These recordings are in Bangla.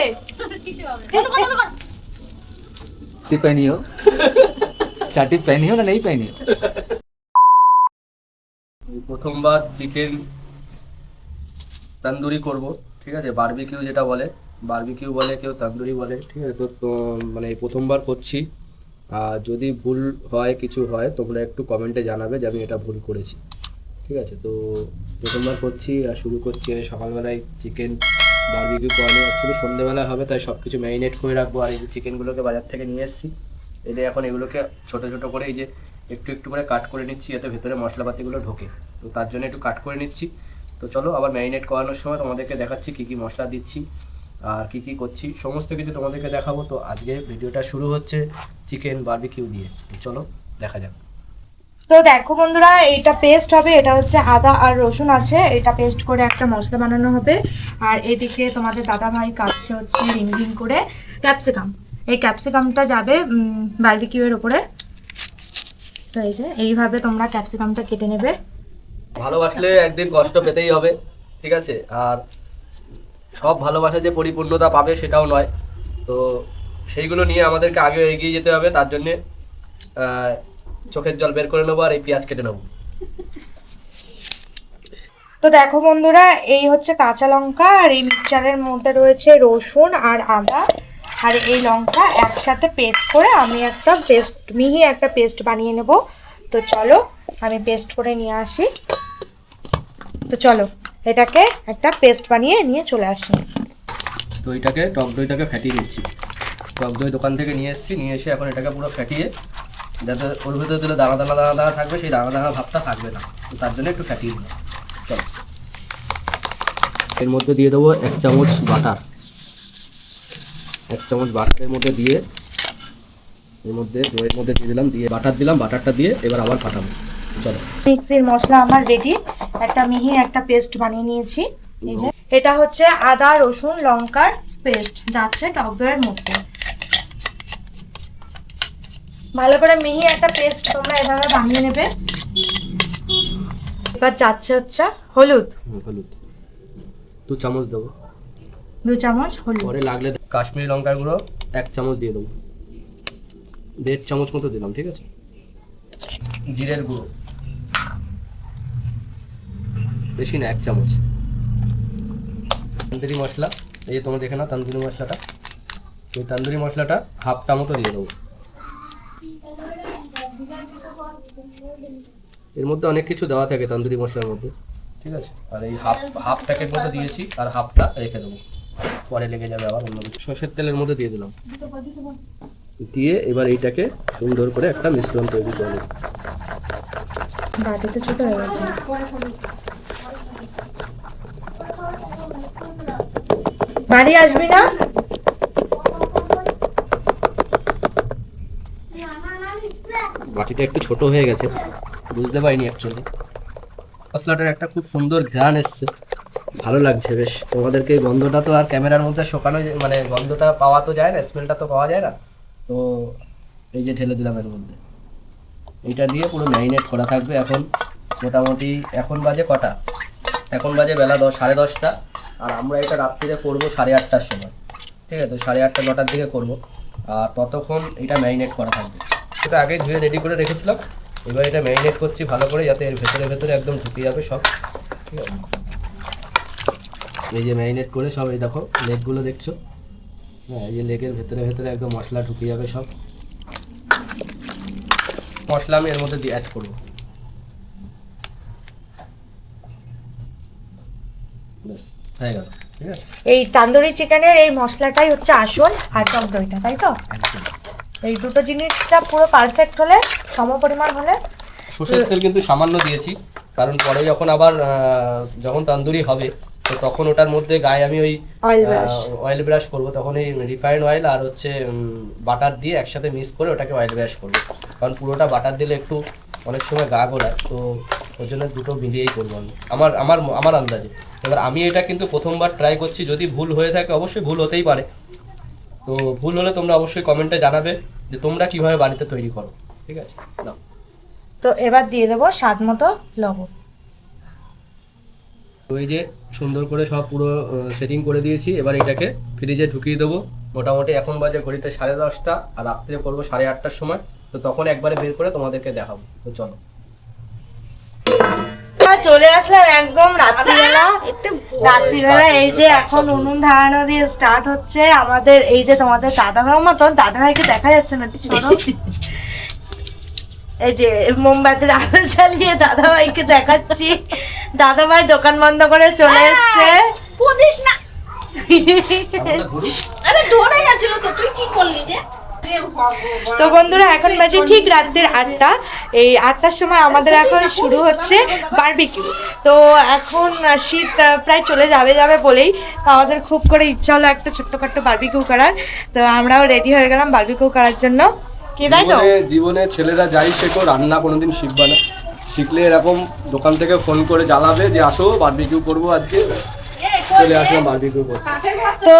রে বন্ধ কর, বন্ধ কর। टिप पहनी हो चार टिप पहनी हो ना नहीं पहनी हो প্রথমবার চিকেন তন্দুরি করব ঠিক আছে বারবিকিউ যেটা বলে বারবিকিউ বলে কেউ তন্দুরি বলে ঠিক আছে তো তো মানে এই প্রথমবার করছি আর যদি ভুল হয় কিছু হয় তোমরা একটু কমেন্টে জানাবে যে আমি এটা ভুল করেছি ঠিক আছে তো প্রথমবার করছি আর শুরু করছি আমি সকালবেলায় চিকেন বারবিকিউ করানো অ্যাকচুয়ালি সন্ধ্যেবেলা হবে, তাই সব কিছু ম্যারিনেট করে রাখব। আর এই যে চিকেনগুলোকে বাজার থেকে নিয়ে এসেছি, এলে এখন এগুলোকে ছোটো ছোটো করে এই যে একটু একটু করে কাট করে নিচ্ছি, যাতে ভেতরে মশলাপাতিগুলো ঢোকে। তো তার জন্য একটু কাট করে নিচ্ছি। তো চলো, আবার ম্যারিনেট করানোর সময় তোমাদেরকে দেখাচ্ছি কী কী মশলা দিচ্ছি, আর কী কী করছি। সমস্ত কিছু তোমাদেরকে দেখাবো। তো আজকে ভিডিওটা শুরু হচ্ছে চিকেন বারবিকিউ দিয়ে। চলো, দেখা যাক। তো দেখো বন্ধুরা এইটা পেস্ট হবে, এটা হচ্ছে আদা আর রসুন আছে, এটা পেস্ট করে একটা মশলা বানানো হবে। আর এদিকে তোমাদের দাদা ভাই কাটছে হচ্ছে রিং রিং করে ক্যাপসিকাম এই ক্যাপসিকামটা যাবে বার্বিকিউয়ের উপরে তো এই যে, এইভাবে তোমরা ক্যাপসিকামটা কেটে নেবে। ভালোবাসলে একদিন কষ্ট পেতেই হবে, ঠিক আছে? আর সব ভালোবাসা যে পরিপূর্ণতা পাবে সেটাও নয়। তো সেইগুলো নিয়ে আমাদেরকে আগে এগিয়ে যেতে হবে, তার জন্যে চোখের জল বের করে নেব আর এই পেঁয়াজ কেটে নেব। তো দেখো বন্ধুরা এই হচ্ছে কাঁচা লঙ্কা আর এই মিক্সচারের মধ্যে রয়েছে রসুন আর আদা। আর এই লঙ্কা একসাথে পেস্ট করে আমি একটা পেস্ট মিহি একটা পেস্ট বানিয়ে নেব। তো চলো আমি পেস্ট করে নিয়ে আসি। তো চলো এটাকে একটা পেস্ট বানিয়ে নিয়ে চলে আসি। তো এটাকে টক দইটাকে ফ্যাটিয়ে নিচ্ছি। টক দই দোকান থেকে নিয়ে এসেছি নিয়ে এসে এখন এটাকে পুরো ফ্যাটিয়ে যাতে ওর ভিতরে দিলে দানা দানা দানা দানা থাকবে সেই দানা দানা ভাবটা থাকবে না। তো তার জন্য একটু ফ্যাটিয়ে দিলাম চলো। এর মধ্যে দিয়ে দেবো এক চামচ বাটার। এক চামচ বাটারের মধ্যে দিয়ে এর মধ্যে দইয়ের মধ্যে দিয়ে দিলাম দিয়ে বাটার দিলাম বাটারটা দিয়ে এবার আবার ফাটাবো। চলো। মিক্সির মশলা আমার রেডি একটা মিহি একটা পেস্ট বানিয়ে নিয়েছি। এই এটা হচ্ছে আদা রসুন লঙ্কার পেস্ট যাচ্ছে টক দইয়ের মধ্যে। ভালো করে মিহি একটা পেস্ট তোমরা এভাবে বানিয়ে নেবে। এবার যাচ্ছে হচ্ছে হলুদ। হলুদ। দু চামচ দেবো। দু চামচ হলুদ। পরে লাগলে কাশ্মীরি লঙ্কার গুঁড়ো এক চামচ দিয়ে দেবো। দেড় চামচ মতো দিলাম ঠিক আছে? জিরের গুঁড়ো। বেশি না এক চামচ। তন্দুরি মশলা এই যে তোমরা দেখে না তন্দুরি মশলাটা। এই তন্দুরি মশলাটা হাফটা মতো দিয়ে দেবো। এর মধ্যে অনেক কিছু দেওয়া থাকে তন্দুরি মশলার মধ্যে। ঠিক আছে। আর এই হাফ হাফ প্যাকেট মতো দিয়েছি আর হাফটা রেখে দেবো। পরে লেগে যাবে আবার অন্য কিছু। সর্ষের তেলের মধ্যে দিয়ে দিলাম। দিয়ে এবার এইটাকে সুন্দর করে একটা মিশ্রণ তৈরি করে নেব। বাটিতে ছোট হয়ে গেছে। বাড়ি আসবি না? বাটিটা একটু ছোট হয়ে গেছে। বুঝতে পারিনি অ্যাকচুয়ালি মশলাটার একটা খুব সুন্দর ঘ্রাণ এসছে। ভালো লাগছে বেশ। তোমাদেরকে এই গন্ধটা তো আর ক্যামেরার মধ্যে শোকানো মানে গন্ধটা পাওয়া তো যায় না, স্মেলটা তো পাওয়া যায় না। তো এই যে ঢেলে দিলাম এর মধ্যে। এইটা দিয়ে পুরো ম্যারিনেট করা থাকবে এখন। মোটামুটি এখন বাজে কটা? এখন বাজে বেলা দশ, সাড়ে দশটা। আর আমরা এটা রাত্রিরে করব সাড়ে আটটার সময়। ঠিক আছে তো সাড়ে আটটা, নটার দিকে করব। আর ততক্ষণ এটা ম্যারিনেট করা থাকবে। সেটা আগে ধুয়ে রেডি করে রেখেছিলাম। এবার এটা ম্যারিনেট করছি ভালো করে যাতে এর ভেতরে ভেতরে একদম ঢুকে যাবে সব। ঠিক আছে এই যে ম্যারিনেট করে সব এই দেখো লেগগুলো দেখছ? হ্যাঁ এই যে লেগের ভেতরে ভেতরে একদম মশলা ঢুকে যাবে সব। মশলা আমি এর মধ্যে দিয়ে অ্যাড করব। হয়ে গেল এই তান্দুরি চিকেনের এই মশলাটাই হচ্ছে আসল আর টক দইটা তাই তো? এই দুটো জিনিসটা পুরো পারফেক্ট হলে সম পরিমাণ হলে সর্ষের তেল কিন্তু সামান্য দিয়েছি কারণ পরে যখন আবার যখন তান্দুরি হবে তো তখন ওটার মধ্যে গায়ে আমি ওই অয়েল ব্রাশ করব। তখন এই রিফাইন্ড অয়েল আর হচ্ছে বাটার দিয়ে একসাথে মিক্স করে ওটাকে অয়েল ব্রাশ করব। কারণ পুরোটা বাটার দিলে একটু অনেক সময় গা গোলায় তো ওর জন্য দুটো মিলিয়েই করব আমি। আমার আমার আমার আন্দাজে। এবার আমি এটা কিন্তু প্রথমবার ট্রাই করছি। যদি ভুল হয়ে থাকে অবশ্যই ভুল হতেই পারে। তো ভুল হলে তোমরা অবশ্যই কমেন্টে জানাবে যে তোমরা কীভাবে বাড়িতে তৈরি করো। ঠিক আছে না তো এবার দিয়ে দেবো স্বাদ মতো লবণ। তো এই যে সুন্দর করে সব পুরো সেটিং করে দিয়েছি এবার এটাকে ফ্রিজে ঢুকিয়ে দেবো। মোটামুটি এখন বাজে ঘড়িতে সাড়ে দশটা আর রাত্রে করব সাড়ে আটটার সময়। তো তখন একবারে বের করে তোমাদেরকে দেখাবো। তো চলো। চলে আসলাম একদম রাত্রিবেলা। রাত্রিবেলা এই যে এখন উনুন ধারানো দিয়ে স্টার্ট হচ্ছে। আমাদের এই যে তোমাদের দাদা ভাই মতন দাদা ভাইকে দেখা যাচ্ছে না একটু সরো। এই যে মোমবাতির আলো জ্বালিয়ে দাদা ভাইকে দেখাচ্ছি। দাদা ভাই দোকান বন্ধ করে চলে এসছে। পুদিস না। আরে ধরে গেছিল তো তুই কি করলি যে? তো বন্ধুরা এখন বাজে ঠিক রাত্রের আটটা। এই আটটার সময় আমাদের এখন শুরু হচ্ছে বারবিকিউ তো এখন শীত প্রায় চলে যাবে যাবে বলেই তো আমাদের খুব করে ইচ্ছা হলো একটা ছোট্টখাট্ট বারবিকিউ করার। তো আমরাও রেডি হয়ে গেলাম বারবিকিউ করার জন্য। কি তাই তো? জীবনে ছেলেরা যাই শেখো রান্না কোনোদিন শিখবে না। শিখলে এরকম দোকান থেকে ফোন করে জ্বালাবে যে আসো বারবিকিউ করব আজকে। চলে? আসলাম বারবিকিউ করতে। তো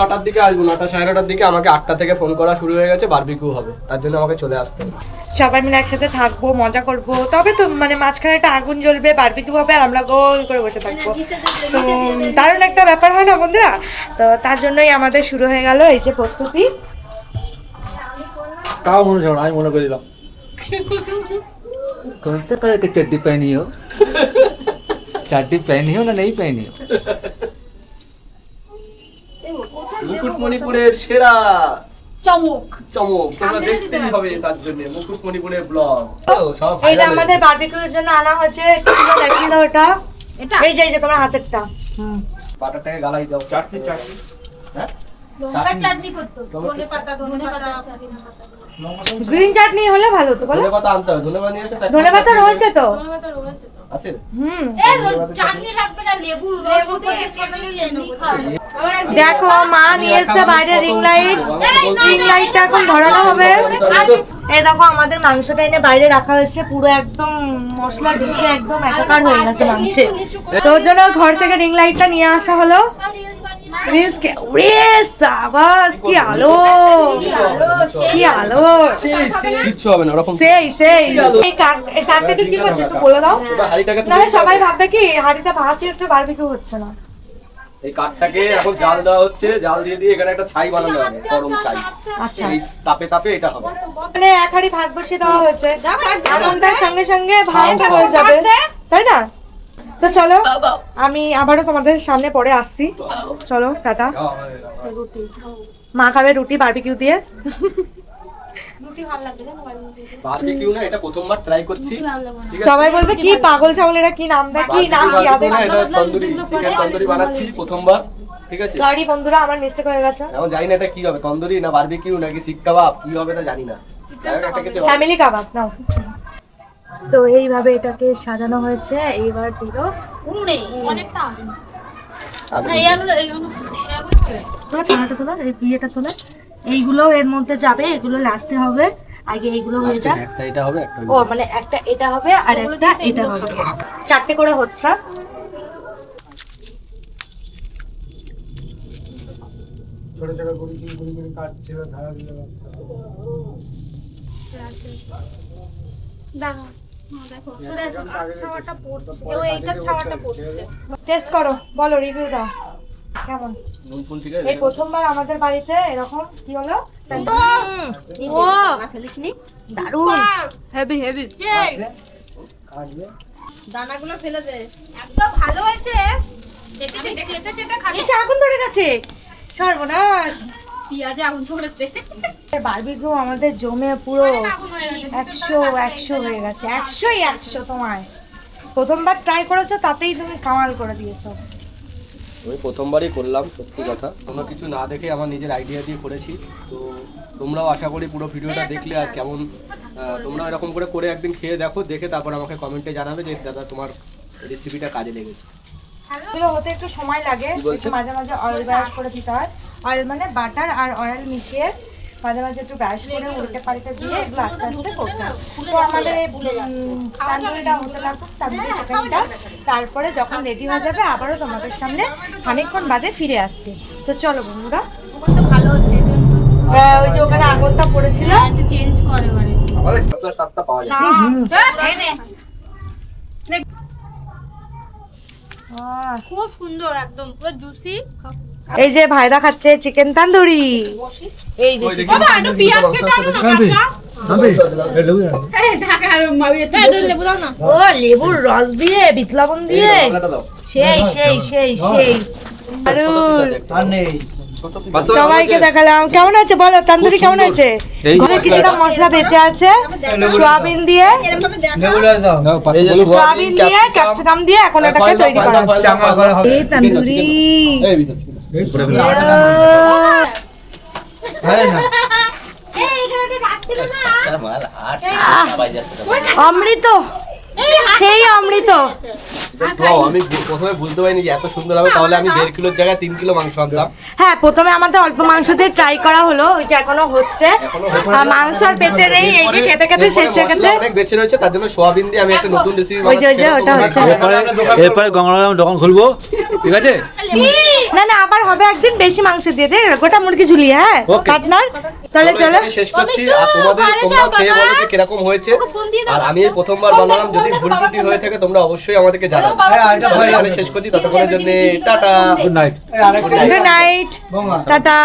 নটার দিকে আসব নটা সাড়ে নটার দিকে আমাকে আটটা থেকে ফোন করা শুরু হয়ে গেছে বারবিকিউ হবে। তার জন্য আমাকে চলে আসতে হবে। সবাই মিলে একসাথে থাকব মজা করব। তবে তো মানে মাঝখানে একটা আগুন জ্বলবে বারবিকিউ হবে আর আমরা গোল করে বসে থাকব। দিয়ে দে, তো। দারুণ একটা ব্যাপার হয় না বন্ধুরা? তো তার জন্যই আমাদের শুরু হয়ে গেল এই যে প্রস্তুতি। তাও মনে হচ্ছে না, আমি মনে করিলাম कौन से कलर की चड्डी पहनी हो चड्डी पहनी हो ना नहीं पहनी हो মুকুটমণিপুরের সেরা চমক চমক তোমরা দেখতেই হবে তার জন্য মুকুটমণিপুরের ব্লগ সব এইটা viral আমাদের বারবিকিউর জন্য আনা হয়েছে কিলো দেখিয়ে দাও এটা এটা এই যে এই যে তোমার হাতেরটা হয়েছে। পাটাটাকে গালাই দাও চাটনি চাটনি হ্যাঁ লঙ্কার চাটনি করতো টমেটো ধনে পাতা ধনে পাতা চাটনি পাতা গ্রিন চাটনি হলে ভালো তো বলো। ধনেপাতা আনতে হবে ধনে পাতা নিয়ে এসে ধনে পাতা রয়েছে তো? আছে? হুম। এ চাটনি লাগবে না লেবু লেবু দিয়ে দেখো মা নিয়ে এসছে বাইরে রিং লাইট রিং লাইটটা এখন ধরানো হবে। এই দেখো আমাদের মাংসটা এনে বাইরে রাখা হয়েছে পুরো একদম মশলা ঢুকে একদম একাকার হয়ে গেছে মাংসে। তো ওর জন্য ঘর থেকে রিং লাইটটা নিয়ে আসা হলো। সব রিলস কে ওরে সাবাস কি আলো কি আলো কিচ্ছু হবে না ওরকম সেই সেই এই কি করছে একটু বলে দাও নাহলে সবাই ভাববে কি ভাত হচ্ছে বারবিকিউ হচ্ছে না এই কাঠটাকে এখন জাল দেওয়া হচ্ছে জাল দিয়ে দিয়ে এখানে একটা ছাই বানানো হবে গরম ছাই আচ্ছা। এই তাপে তাপে এটা হবে। মানে এক হাড়ি ভাত বসিয়ে দেওয়া হয়েছে। সঙ্গে সঙ্গে ভাত হয়ে যাবে। তাই না? তো চলো আমি আবারও তোমাদের সামনে পরে আসছি। চলো টাটা। মা খাবে রুটি বারবিকিউ দিয়ে। রুটি ভালো লাগবে না রুটি বারবিকিউ না এটা প্রথমবার ট্রাই করছি। ঠিক আছে। সবাই বলবে কি পাগল ছাগল এরা কি নাম দেয়? কি নাম বানাচ্ছি প্রথমবার ঠিক আছে? সরি বন্ধুরা আমার মিস্টেক হয়ে গেছে। এখন জানি না এটা কি হবে তন্দুরি না বারবিকিউ নাকি শিক কাবাব কি হবে তা জানি না। ফ্যামিলি কাবাব নাও। তো এইভাবে এটাকে সাজানো হয়েছে এইবার দিল। এই আলু তোলা এই বিয়েটা তোলা। এইগুলো এর মধ্যে যাবে এগুলো লাস্টে হবে। আগে এইগুলো হয়ে যাক। একটা এটা হবে একটা ও মানে একটা এটা হবে আর একটা এটা হবে। চারটে করে হচ্ছে। টেস্ট করো বলো রিভিউ দাও। কেমন? নুন ফুন ঠিক আছে এই প্রথমবার আমাদের বাড়িতে এরকম কি হলো? ও ফেলিস নি দারুণ হেভি হেভি দানাগুলো ফেলে দে। একদম ভালো হয়েছে। আগুন ধরে গেছে। সর্বনাশ। পেঁয়াজে আগুন ধরেছে। বারবিকিউ আমাদের জমে পুরো গেছে একশো একশো হয়ে গেছে একশোই একশো তোমায়। প্রথমবার ট্রাই করেছ তাতেই তুমি কামাল করে দিয়েছ। আমি প্রথমবারই করলাম সত্যি কথা। কোনো কিছু না দেখে আমার নিজের আইডিয়া দিয়ে করেছি। তো তোমরাও আশা করি পুরো ভিডিওটা দেখলে আর কেমন তোমরা এরকম করে করে একদিন খেয়ে দেখো দেখে তারপর আমাকে কমেন্টে জানাবে যে দাদা তোমার রেসিপিটা কাজে লেগেছে। হতে একটু সময় লাগে মাঝে মাঝে অয়েল ব্রাশ করে দিতে হয়। অয়েল মানে বাটার আর অয়েল মিশিয়ে মাঝে মাঝে একটু ব্রাশ করে উল্টে পাল্টে দিয়ে এগুলো আস্তে আস্তে করতে হয় তো আমাদের এই তান্দুরিটা হতে লাগুক তান্দুরি চিকেনটা তারপরে যখন রেডি হয়ে যাবে আবারও তোমাদের সামনে খানিকক্ষণ বাদে ফিরে আসতে তো চলো বন্ধুরা। তো ভালো হচ্ছে ওই যে ওখানে আগুনটা পড়েছিল। একটু চেঞ্জ করে পাওয়া যায়। খুব সুন্দর একদম। পুরো জুসি এই যে ভাইরা খাচ্ছে চিকেন তান্দুরি। এই যে ও লেবুর রস দিয়ে বিট দিয়ে। সেই সেই সেই সেই। দারুণ। সবাইকে দেখালাম। কেমন আছে বলো? তান্দুরি কেমন আছে? ঘরে কিছুটা মশলা বেঁচে আছে? সোয়াবিন দিয়ে? সোয়াবিন দিয়ে ক্যাপসিকাম। দিয়ে এখন এটাকে তৈরি করা এই তান্দুরি। এই এখানে যাচ্ছিল না অমৃত সেই অমৃত Just wow, আমি প্রথমে বুঝতে পারিনি যে এত সুন্দর হবে তাহলে আমি দেড় কিলোর জায়গায় তিন কিলো মাংস আনতাম। হ্যাঁ প্রথমে আমাদের অল্প মাংস দিয়ে ট্রাই করা হলো ওইটা এখনও হচ্ছে। মাংস আর বেঁচে নেই এই যে খেতে খেতে শেষ হয়ে গেছে। অনেক বেঁচে রয়েছে তার জন্য সোয়াবিন দিয়ে আমি একটা নতুন রেসিপি ওই যে, ওই যে, ওটা হচ্ছে। এরপরে গঙ্গারাম দোকান খুলবো ঠিক আছে? না না আবার হবে একদিন বেশি মাংস দিয়ে দে গোটা মুরগি ঝুলিয়ে হ্যাঁ. পার্টনার তাহলে চলো শেষ করছি। আর তোমাদের তোমরা খেয়ে বলো যে কীরকম হয়েছে। আর আমি এই প্রথমবার বানালাম যদি ভুল ত্রুটি হয়ে থাকে তোমরা অবশ্যই আমাদেরকে জানাবে। চলো, এখানে শেষ করছি ততক্ষণের জন্য tata. Good night good night tata